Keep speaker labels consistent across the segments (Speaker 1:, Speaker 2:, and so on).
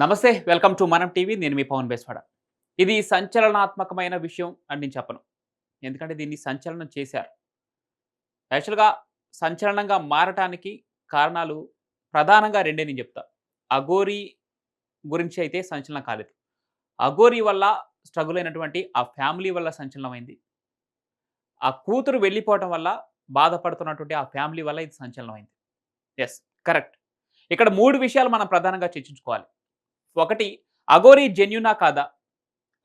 Speaker 1: నమస్తే welcome to మనం TV. నేను మీ పవన్ బేస్వాడ. ఇది సంచలనాత్మకమైన విషయం అని నేను చెప్పను. ఎందుకంటే దీన్ని సంచలనం చేశారు. యాక్చువల్గా సంచలనంగా మారటానికి కారణాలు ప్రధానంగా రెండే నేను చెప్తా. అఘోరి గురించి అయితే సంచలనం కాలేదు. అఘోరి వల్ల స్ట్రగుల్ అయినటువంటి ఆ ఫ్యామిలీ వల్ల సంచలనమైంది ఆ కూతురు వెళ్ళిపోవటం వల్ల బాధపడుతున్నటువంటి ఆ ఫ్యామిలీ వల్ల ఇది సంచలనమైంది ఎస్ కరెక్ట్ ఇక్కడ మూడు విషయాలు మనం ప్రధానంగా చర్చించుకోవాలి. ఒకటి అఘోరి జెన్యునా కాదా?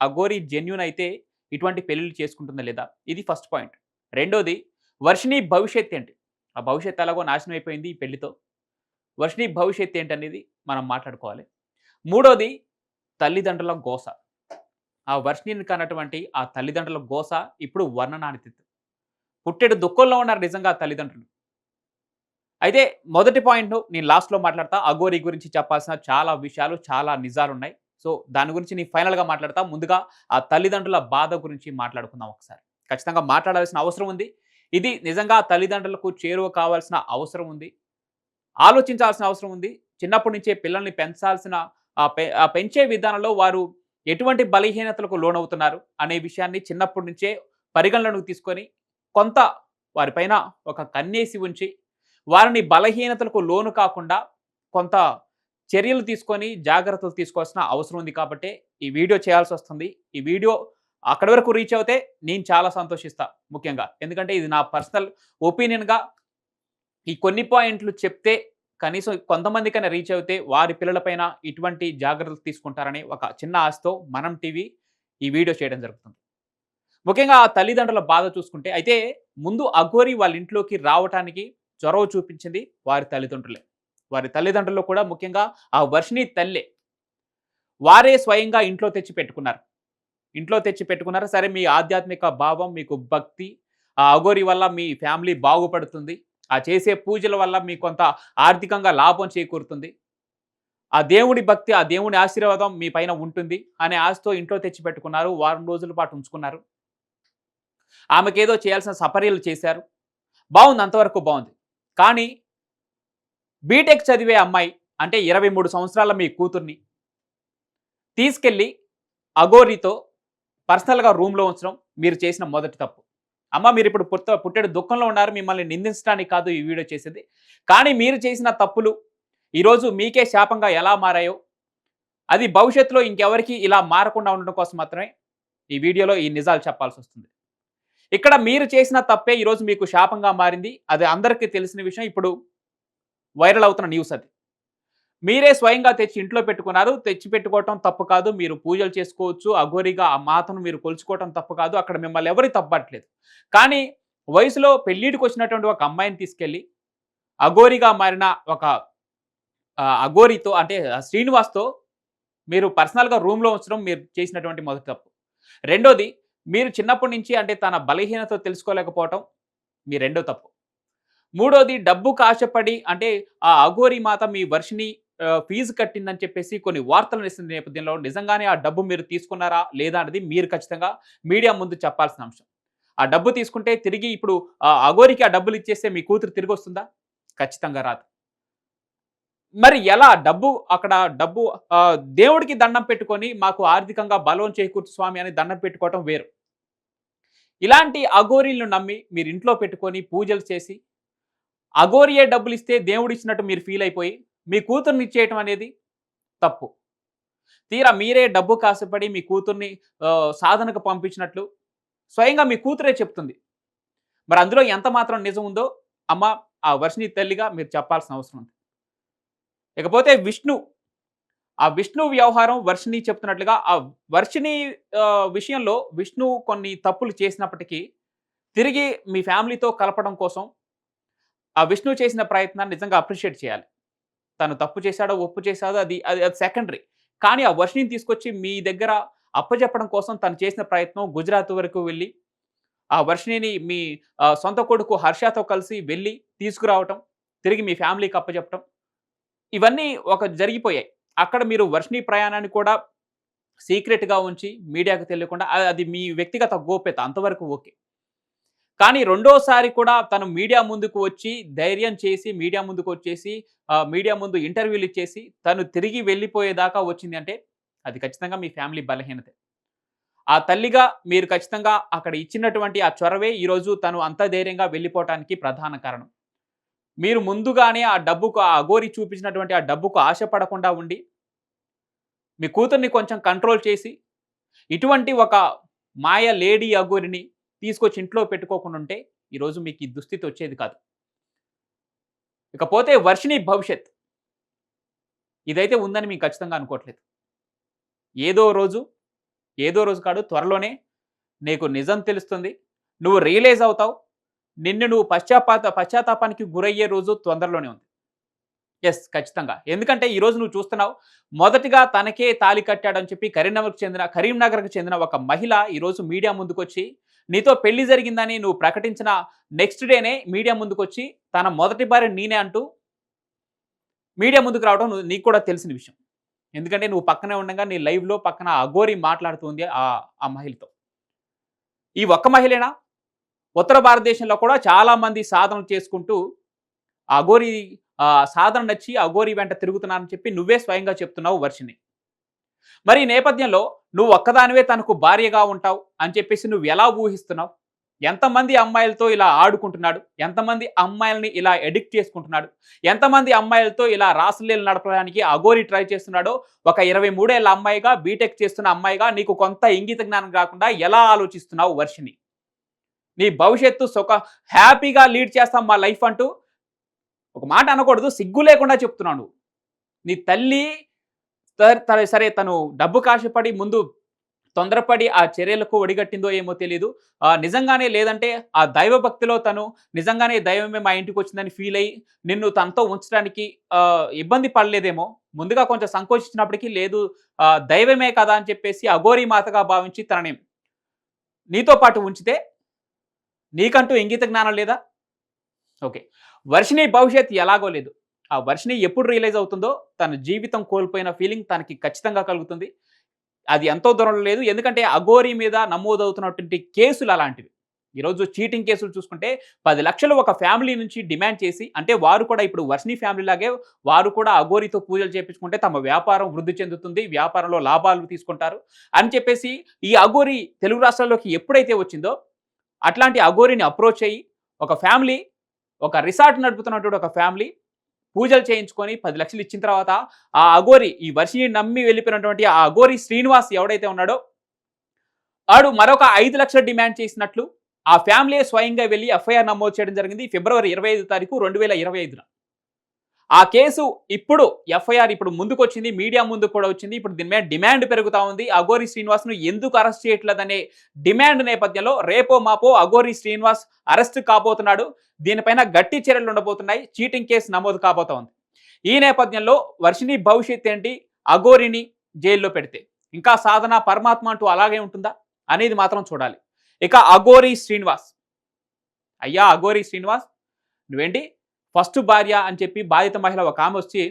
Speaker 1: అఘోరి జెన్యున్ అయితే ఇటువంటి పెళ్ళిళ్ళు చేసుకుంటుందా లేదా? ఇది ఫస్ట్ పాయింట్. రెండోది వర్షిణి భవిష్యత్ ఏంటి? ఆ భవిష్యత్ ఎలాగో నాశనం అయిపోయింది ఈ పెళ్ళితో వర్షిణి భవిష్యత్ ఏంటి అనేది మనం మాట్లాడుకోవాలి. మూడోది తల్లిదండ్రుల గోస. ఆ వర్షిణిని కన్నటువంటి ఆ తల్లిదండ్రుల గోస ఇప్పుడు వర్ణనానితీతం. పుట్టెడు దుఃఖంలో ఉన్నారు నిజంగా తల్లిదండ్రులు. అయితే మొదటి పాయింట్ నేను లాస్ట్లో మాట్లాడతా. అఘోరి గురించి చెప్పాల్సిన చాలా విషయాలు చాలా నిజాలు ఉన్నాయి సో దాని గురించి నేను ఫైనల్గా మాట్లాడతా. ముందుగా ఆ తల్లిదండ్రుల బాధ గురించి మాట్లాడుకుందాం ఒకసారి. ఖచ్చితంగా మాట్లాడాల్సిన అవసరం ఉంది. ఇది నిజంగా తల్లిదండ్రులకు చేరువ కావాల్సిన అవసరం ఉంది. ఆలోచించాల్సిన అవసరం ఉంది. చిన్నప్పటి నుంచే పిల్లల్ని పెంచాల్సిన పెంచే విధానంలో వారు ఎటువంటి బలహీనతలకు లోనవుతున్నారు అనే విషయాన్ని చిన్నప్పటి నుంచే పరిగణలోకి తీసుకొని కొంత వారిపైన ఒక కన్నేసి ఉంచి వారిని బలహీనతలకు లోను కాకుండా కొంత చర్యలు తీసుకొని జాగ్రత్తలు తీసుకోవాల్సిన అవసరం ఉంది కాబట్టి ఈ వీడియో చేయాల్సి వస్తుంది. ఈ వీడియో అక్కడి వరకు రీచ్ అవుతే నేను చాలా సంతోషిస్తా ముఖ్యంగా. ఎందుకంటే ఇది నా పర్సనల్ ఒపీనియన్గా ఈ కొన్ని పాయింట్లు చెప్తే కనీసం కొంతమందికైనా రీచ్ అవుతే వారి పిల్లలపైన ఇటువంటి జాగ్రత్తలు తీసుకుంటారని ఒక చిన్న ఆశతో మనం టీవీ ఈ వీడియో చేయడం జరుగుతుంది. ముఖ్యంగా ఆ తల్లిదండ్రుల బాధ చూసుకుంటే అయితే ముందు అఘోరి వాళ్ళ ఇంట్లోకి రావటానికి చొరవ చూపించింది వారి తల్లిదండ్రులే. వారి తల్లిదండ్రులు కూడా ముఖ్యంగా ఆ వర్షిణి తల్లే. వారే స్వయంగా ఇంట్లో తెచ్చి పెట్టుకున్నారు. ఇంట్లో తెచ్చి పెట్టుకున్నారు? సరే మీ ఆధ్యాత్మిక భావం మీకు భక్తి ఆ అగోరి వల్ల మీ ఫ్యామిలీ బాగుపడుతుంది. ఆ చేసే పూజల వల్ల మీకు కొంత ఆర్థికంగా లాభం చేకూరుతుంది. ఆ దేవుడి భక్తి ఆ దేవుని ఆశీర్వాదం మీ పైన ఉంటుంది. అనే ఆశతో ఇంట్లో తెచ్చి పెట్టుకున్నారు. వారం రోజుల పాటు ఉంచుకున్నారు. ఆమెకేదో చేయాల్సిన సపర్యలు చేశారు. బాగుంది అంతవరకు బాగుంది. కానీ బీటెక్ చదివే అమ్మాయి అంటే ఇరవై మూడు సంవత్సరాల మీ కూతుర్ని తీసుకెళ్ళి అఘోరితో పర్సనల్గా రూమ్లో ఉంచడం మీరు చేసిన మొదటి తప్పు. అమ్మ మీరు ఇప్పుడు పుట్ట పుట్టెడు దుఃఖంలో ఉన్నారు మిమ్మల్ని నిందించడానికి కాదు ఈ వీడియో చేసేది. కానీ మీరు చేసిన తప్పులు ఈరోజు మీకే శాపంగా ఎలా మారాయో అది భవిష్యత్తులో ఇంకెవరికి ఇలా మారకుండా ఉండడం కోసం మాత్రమే ఈ వీడియోలో ఈ నిజాలు చెప్పాల్సి వస్తుంది ఇక్కడ మీరు చేసిన తప్పే ఈరోజు మీకు శాపంగా మారింది. అది అందరికీ తెలిసిన విషయం. ఇప్పుడు వైరల్ అవుతున్న న్యూస్ అది. మీరే స్వయంగా తెచ్చి ఇంట్లో పెట్టుకున్నారు. తెచ్చి పెట్టుకోవటం తప్పు కాదు. మీరు పూజలు చేసుకోవచ్చు. అఘోరిగా ఆ మాతను మీరు కొలుచుకోవటం తప్పు కాదు. అక్కడ మిమ్మల్ని ఎవరి తప్పట్లేదు. కానీ వయసులో పెళ్ళిడికి వచ్చినటువంటి ఒక అమ్మాయిని తీసుకెళ్ళి అఘోరిగా మారిన ఒక అఘోరితో అంటే శ్రీనివాస్తో మీరు పర్సనల్గా రూమ్లో ఉంచడం మీరు చేసినటువంటి మొదటి తప్పు. రెండోది మీరు చిన్నప్పటి నుంచి అంటే తన బలహీనత తెలుసుకోలేకపోవటం మీ రెండో తప్పు. మూడోది డబ్బుకు ఆశపడి అంటే ఆ అఘోరి మాత మీ వర్షిని ఫీజు కట్టిందని చెప్పేసి కొన్ని వార్తలు ఇస్తున్న నేపథ్యంలో నిజంగానే ఆ డబ్బు మీరు తీసుకున్నారా లేదా అనేది మీరు ఖచ్చితంగా మీడియా ముందు చెప్పాల్సిన అంశం. ఆ డబ్బు తీసుకుంటే తిరిగి ఇప్పుడు ఆ అఘోరికి ఆ డబ్బులు ఇచ్చేస్తే మీ కూతురు తిరిగి వస్తుందా? ఖచ్చితంగా రాదు. మరి ఎలా డబ్బు అక్కడ డబ్బు దేవుడికి దండం పెట్టుకొని మాకు ఆర్థికంగా బలం చేకూర్చు స్వామి అని దండం పెట్టుకోవటం వేరు. ఇలాంటి అఘోరీలను నమ్మి మీరు ఇంట్లో పెట్టుకొని పూజలు చేసి అఘోరియే డబ్బులు ఇస్తే దేవుడు ఇచ్చినట్టు మీరు ఫీల్ అయిపోయి మీ కూతుర్ని ఇచ్చేయటం అనేది తప్పు. తీరా మీరే డబ్బు కాసపడి మీ కూతుర్ని సాధనకు పంపించినట్లు స్వయంగా మీ కూతురే చెప్తుంది. మరి అందులో ఎంత మాత్రం నిజం ఉందో అమ్మ ఆ వర్షిని తల్లిగా మీరు చెప్పాల్సిన అవసరం ఉంది. ఇకపోతే విష్ణు ఆ విష్ణు వ్యవహారం వర్షిణి చెప్తున్నట్లుగా ఆ వర్షిణి విషయంలో విష్ణు కొన్ని తప్పులు చేసినప్పటికీ తిరిగి మీ ఫ్యామిలీతో కలపడం కోసం ఆ విష్ణు చేసిన ప్రయత్నాన్ని నిజంగా అప్రిషియేట్ చేయాలి. తను తప్పు చేశాడో ఒప్పు చేశాడో అది అది అది సెకండరీ. కానీ ఆ వర్షిని తీసుకొచ్చి మీ దగ్గర అప్పచెప్పడం కోసం తను చేసిన ప్రయత్నం గుజరాత్ వరకు వెళ్ళి ఆ వర్షిణిని మీ సొంత కొడుకు హర్షతో కలిసి వెళ్ళి తీసుకురావటం తిరిగి మీ ఫ్యామిలీకి అప్పచెప్పటం ఇవన్నీ ఒక జరిగిపోయాయి. అక్కడ మీరు వర్షిణీ ప్రయాణాన్ని కూడా సీక్రెట్గా ఉంచి మీడియాకు తెలియకుండా అది మీ వ్యక్తిగత గోప్యత అంతవరకు ఓకే. కానీ రెండోసారి కూడా తను మీడియా ముందుకు వచ్చి ధైర్యం చేసి మీడియా ముందుకు వచ్చేసి మీడియా ముందు ఇంటర్వ్యూలు ఇచ్చేసి తను తిరిగి వెళ్ళిపోయేదాకా వచ్చింది అంటే అది ఖచ్చితంగా మీ ఫ్యామిలీ బలహీనతే. ఆ తల్లిగా మీరు ఖచ్చితంగా అక్కడ ఇచ్చినటువంటి ఆ చొరవే ఈరోజు తను అంత ధైర్యంగా వెళ్ళిపోవటానికి ప్రధాన కారణం. మీరు ముందుగానే ఆ డబ్బుకు ఆ అగోరి చూపించినటువంటి ఆ డబ్బుకు ఆశపడకుండా ఉండి మీ కూతుర్ని కొంచెం కంట్రోల్ చేసి ఇటువంటి ఒక మాయ లేడీ అగోరిని తీసుకొచ్చి ఇంట్లో పెట్టుకోకుండా ఉంటే ఈరోజు మీకు ఈ దుస్థితి వచ్చేది కాదు. ఇకపోతే వర్షిణి భవిష్యత్. ఇదైతే ఉందని మీకు ఖచ్చితంగా అనుకోవట్లేదు. ఏదో రోజు ఏదో రోజు కాదు త్వరలోనే నీకు నిజం తెలుస్తుంది. నువ్వు రియలైజ్ అవుతావు. నిన్ను నువ్వు పశ్చాత్తాప పశ్చాత్తాపానికి గురయ్యే రోజు తొందరలోనే ఉంది. ఎస్ ఖచ్చితంగా. ఎందుకంటే ఈరోజు నువ్వు చూస్తున్నావు మొదటిగా తనకే తాలి కట్టాడని చెప్పి కరీంనగర్కు చెందిన కరీంనగర్కు చెందిన ఒక మహిళ ఈరోజు మీడియా ముందుకొచ్చి నీతో పెళ్ళి జరిగిందని నువ్వు ప్రకటించిన నెక్స్ట్ డేనే మీడియా ముందుకొచ్చి తన మొదటి భార్య నేనే అంటూ మీడియా ముందుకు రావడం నీకు కూడా తెలిసిన విషయం. ఎందుకంటే నువ్వు పక్కనే ఉండగా నీ లైవ్లో పక్కన అఘోరి మాట్లాడుతుంది ఆ ఆ మహిళతో. ఈ ఒక్క మహిళేనా? ఉత్తర భారతదేశంలో కూడా చాలామంది సాధనలు చేసుకుంటూ ఆ అఘోరి సాధన నచ్చి అఘోరి వెంట తిరుగుతున్నానని చెప్పి నువ్వే స్వయంగా చెప్తున్నావు వర్షిని మరి ఈ నేపథ్యంలో నువ్వు ఒక్కదానివే తనకు భార్యగా ఉంటావు అని చెప్పేసి నువ్వు ఎలా ఊహిస్తున్నావు? ఎంతమంది అమ్మాయిలతో ఇలా ఆడుకుంటున్నాడు? ఎంతమంది అమ్మాయిల్ని ఇలా ఎడిక్ట్ చేసుకుంటున్నాడు? ఎంతమంది అమ్మాయిలతో ఇలా రాసలీలు నడపడానికి అగోరి ట్రై చేస్తున్నాడో? ఒక ఇరవై మూడేళ్ళ అమ్మాయిగా బీటెక్ చేస్తున్న అమ్మాయిగా నీకు కొంత ఇంగిత జ్ఞానం కాకుండా ఎలా ఆలోచిస్తున్నావు వర్షిని నీ భవిష్యత్తు సుఖ హ్యాపీగా లీడ్ చేస్తాం మా లైఫ్ అంటూ ఒక మాట అనకూడదు సిగ్గు లేకుండా చెప్తున్నాను నీ తల్లి సరే- సరే తను డబ్బు కాశపడి ముందు తొందరపడి ఆ చర్యలకు ఒడిగట్టిందో ఏమో తెలియదు నిజంగానే లేదంటే ఆ దైవ భక్తిలో తను నిజంగానే దైవమే మా ఇంటికి వచ్చిందని ఫీల్ అయ్యి నిన్ను తనతో ఉంచడానికి ఇబ్బంది పడలేదేమో. ముందుగా కొంచెం సంకోచించినప్పటికీ లేదు దైవమే కదా అని చెప్పేసి అఘోరి మాతగా భావించి తనని నీతో పాటు ఉంచితే నీకంటూ ఇంగిత జ్ఞానం లేదా? ఓకే. వర్షిని భవిష్యత్ ఎలాగో లేదు. ఆ వర్షిని ఎప్పుడు రియలైజ్ అవుతుందో తన జీవితం కోల్పోయిన ఫీలింగ్ తనకి ఖచ్చితంగా కలుగుతుంది. అది ఎంతో దూరంలో లేదు. ఎందుకంటే అఘోరి మీద నమోదవుతున్నటువంటి కేసులు అలాంటివి. ఈరోజు చీటింగ్ కేసులు చూసుకుంటే పది లక్షలు ఒక ఫ్యామిలీ నుంచి డిమాండ్ చేసి అంటే వారు కూడా ఇప్పుడు వర్షిని ఫ్యామిలీ లాగే వారు కూడా అఘోరితో పూజలు చేపించుకుంటే తమ వ్యాపారం వృద్ధి చెందుతుంది వ్యాపారంలో లాభాలు తీసుకుంటారు అని చెప్పేసి ఈ అఘోరి తెలుగు రాష్ట్రాల్లోకి ఎప్పుడైతే వచ్చిందో అట్లాంటి అఘోరిని అప్రోచ్ అయ్యి ఒక ఫ్యామిలీ ఒక రిసార్ట్ నడుపుతున్నటువంటి ఒక ఫ్యామిలీ పూజలు చేయించుకొని పది లక్షలు ఇచ్చిన తర్వాత ఆ అఘోరి ఈ వర్షిని నమ్మి వెళ్ళిపోయినటువంటి ఆ అఘోరి శ్రీనివాస్ ఎవడైతే ఉన్నాడో ఆడు మరొక ఐదు లక్షలు డిమాండ్ చేసినట్లు ఆ ఫ్యామిలీ స్వయంగా వెళ్ళి ఎఫ్ఐఆర్ నమోదు చేయడం జరిగింది. ఫిబ్రవరి ఇరవై ఐదు తారీఖు రెండు వేల ఇరవై ఐదున. ఆ కేసు ఇప్పుడు ఎఫ్ఐఆర్ ఇప్పుడు ముందుకు వచ్చింది మీడియా ముందు కూడా వచ్చింది. ఇప్పుడు దీని మీద డిమాండ్ పెరుగుతా ఉంది. అఘోరి శ్రీనివాస్ను ఎందుకు అరెస్ట్ చేయట్లేదనే డిమాండ్ నేపథ్యంలో రేపో మాపో అఘోరి శ్రీనివాస్ అరెస్ట్ కాబోతున్నాడు. దీనిపైన గట్టి చర్యలు ఉండబోతున్నాయి. చీటింగ్ కేసు నమోదు కాబోతోంది. ఈ నేపథ్యంలో వర్షిని భవిష్యత్ ఏంటి? అఘోరిని జైల్లో పెడితే ఇంకా సాధన పరమాత్మ అంటూ అలాగే ఉంటుందా? అనేది మాత్రం చూడాలి. ఇక అఘోరి శ్రీనివాస్. అయ్యా అఘోరి శ్రీనివాస్ నువ్వేంటి? ఫస్ట్ భార్య అని చెప్పి బాధిత మహిళ ఒక ఆమె వచ్చి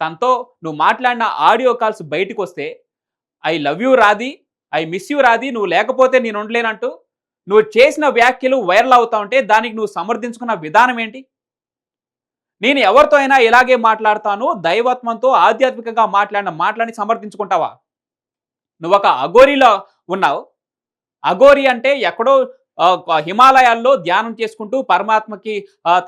Speaker 1: తనతో నువ్వు మాట్లాడిన ఆడియో కాల్స్ బయటకు వస్తే I love you Radhi I miss you Radhi నువ్వు లేకపోతే నేను ఉండలేనంటూ నువ్వు చేసిన వ్యాఖ్యలు వైరల్ అవుతా ఉంటే దానికి నువ్వు సమర్థించుకున్న విధానం ఏంటి? నేను ఎవరితో అయినా ఇలాగే మాట్లాడతాను దైవత్వంతో ఆధ్యాత్మికంగా మాట్లాడిన మాట్లాడి సమర్థించుకుంటావా? నువ్వు ఒక అఘోరిలో ఉన్నావు. అఘోరి అంటే ఎక్కడో హిమాలయాల్లో ధ్యానం చేసుకుంటూ పరమాత్మకి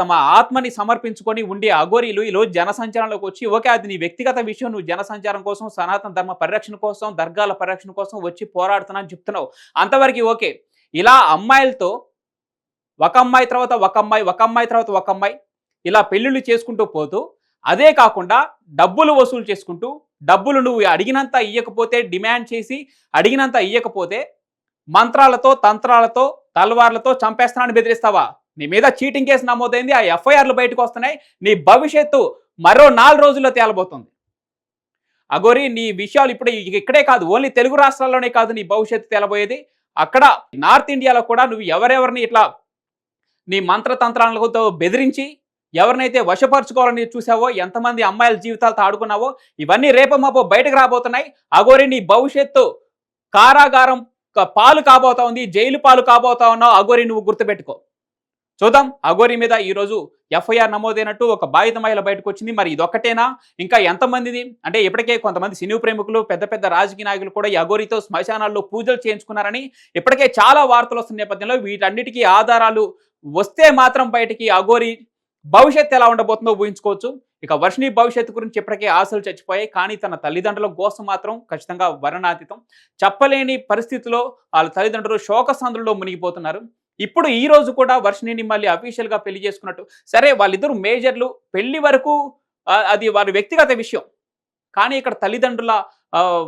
Speaker 1: తమ ఆత్మని సమర్పించుకొని ఉండే అఘోరీలు ఈరోజు జనసంచారంలోకి వచ్చి ఓకే అది నీ వ్యక్తిగత విషయం నువ్వు జనసంచారం కోసం సనాతన ధర్మ పరిరక్షణ కోసం దర్గాల పరిరక్షణ కోసం వచ్చి పోరాడుతున్నా అని చెప్తున్నావు. అంతవరకు ఓకే. ఇలా అమ్మాయిలతో ఒక అమ్మాయి తర్వాత ఒక అమ్మాయి ఒక అమ్మాయి తర్వాత ఒక అమ్మాయి ఇలా పెళ్ళిళ్ళు చేసుకుంటూ పోతూ అదే కాకుండా డబ్బులు వసూలు చేసుకుంటూ డబ్బులు నువ్వు అడిగినంత ఇయ్యకపోతే డిమాండ్ చేసి అడిగినంత ఇయ్యకపోతే మంత్రాలతో తంత్రాలతో తల్వార్లతో చంపేస్తానని బెదిరిస్తావా? నీ మీద చీటింగ్ కేసు నమోదైంది ఆ ఎఫ్ఐఆర్లు బయటకు వస్తున్నాయి నీ భవిష్యత్తు మరో నాలుగు రోజుల్లో తేలబోతుంది. అగోరి నీ విషయాలు ఇప్పుడు ఇక్కడే కాదు ఓన్లీ తెలుగు రాష్ట్రాల్లోనే కాదు నీ భవిష్యత్తు తేలబోయేది. అక్కడ నార్త్ ఇండియాలో కూడా నువ్వు ఎవరెవరిని ఇట్లా నీ మంత్రతంత్రాలతో బెదిరించి ఎవరినైతే వశపరచుకోవాలని చూసావో ఎంతమంది అమ్మాయిల జీవితాలతో ఆడుకున్నావో ఇవన్నీ రేపమాపో బయటకు రాబోతున్నాయి. అగోరి నీ భవిష్యత్తు కారాగారం పాలు కాబోతా ఉంది జైలు పాలు కాబోతా ఉన్నావు అగోరి నువ్వు గుర్తుపెట్టుకో. చూద్దాం అఘోరి మీద ఈరోజు ఎఫ్ఐఆర్ నమోదైనట్టు ఒక బాధిత మహిళ బయటకు వచ్చింది. మరి ఇదొక్కటేనా? ఇంకా ఎంతమందిది? అంటే ఇప్పటికే కొంతమంది సినీ ప్రేమికులు పెద్ద పెద్ద రాజకీయ నాయకులు కూడా ఈ అఘోరితో శ్మశానాల్లో పూజలు చేయించుకున్నారని ఇప్పటికే చాలా వార్తలు వస్తున్న నేపథ్యంలో వీటన్నిటికీ ఆధారాలు వస్తే మాత్రం బయటికి అఘోరి భవిష్యత్తు ఎలా ఉండబోతుందో ఊహించుకోవచ్చు. ఇక వర్షిణి భవిష్యత్తు గురించి ఇప్పటికే ఆశలు చచ్చిపోయాయి. కానీ తన తల్లిదండ్రుల కోసం మాత్రం ఖచ్చితంగా వర్ణాతీతం. చెప్పలేని పరిస్థితిలో వాళ్ళ తల్లిదండ్రులు శోకసంద్రుల్లో మునిగిపోతున్నారు. ఇప్పుడు ఈ రోజు కూడా వర్షిణిని మళ్ళీ అఫీషియల్గా పెళ్ళి చేసుకున్నట్టు. సరే వాళ్ళిద్దరు మేజర్లు. పెళ్ళి వరకు అది వారి వ్యక్తిగత విషయం. కానీ ఇక్కడ తల్లిదండ్రుల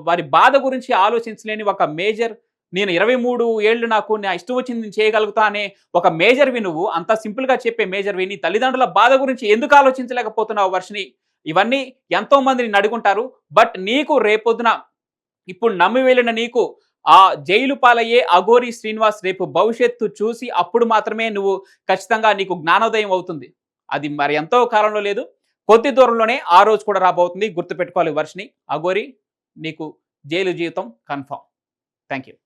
Speaker 1: వారి బాధ గురించి ఆలోచించలేని ఒక మేజర్ నేను ఇరవై మూడు ఏళ్ళు నాకు నా ఇష్టం వచ్చింది నేను చేయగలుగుతా అనే ఒక మేజర్వి నువ్వు అంత సింపుల్గా చెప్పే మేజర్వి నీ తల్లిదండ్రుల బాధ గురించి ఎందుకు ఆలోచించలేకపోతున్నావు వర్షిని ఇవన్నీ ఎంతో మందిని నడుకుంటారు బట్ నీకు రేపొద్దున ఇప్పుడు నమ్మి వెళ్ళిన నీకు ఆ జైలు పాలయ్యే అఘోరి శ్రీనివాస్ రేపు భవిష్యత్తు చూసి అప్పుడు మాత్రమే నువ్వు ఖచ్చితంగా నీకు జ్ఞానోదయం అవుతుంది. అది మరి ఎంతో కాలంలో లేదు. కొద్ది దూరంలోనే ఆ రోజు కూడా రాబోతుంది. గుర్తుపెట్టుకోవాలి వర్షిని అఘోరి నీకు జైలు జీవితం కన్ఫామ్. Thank you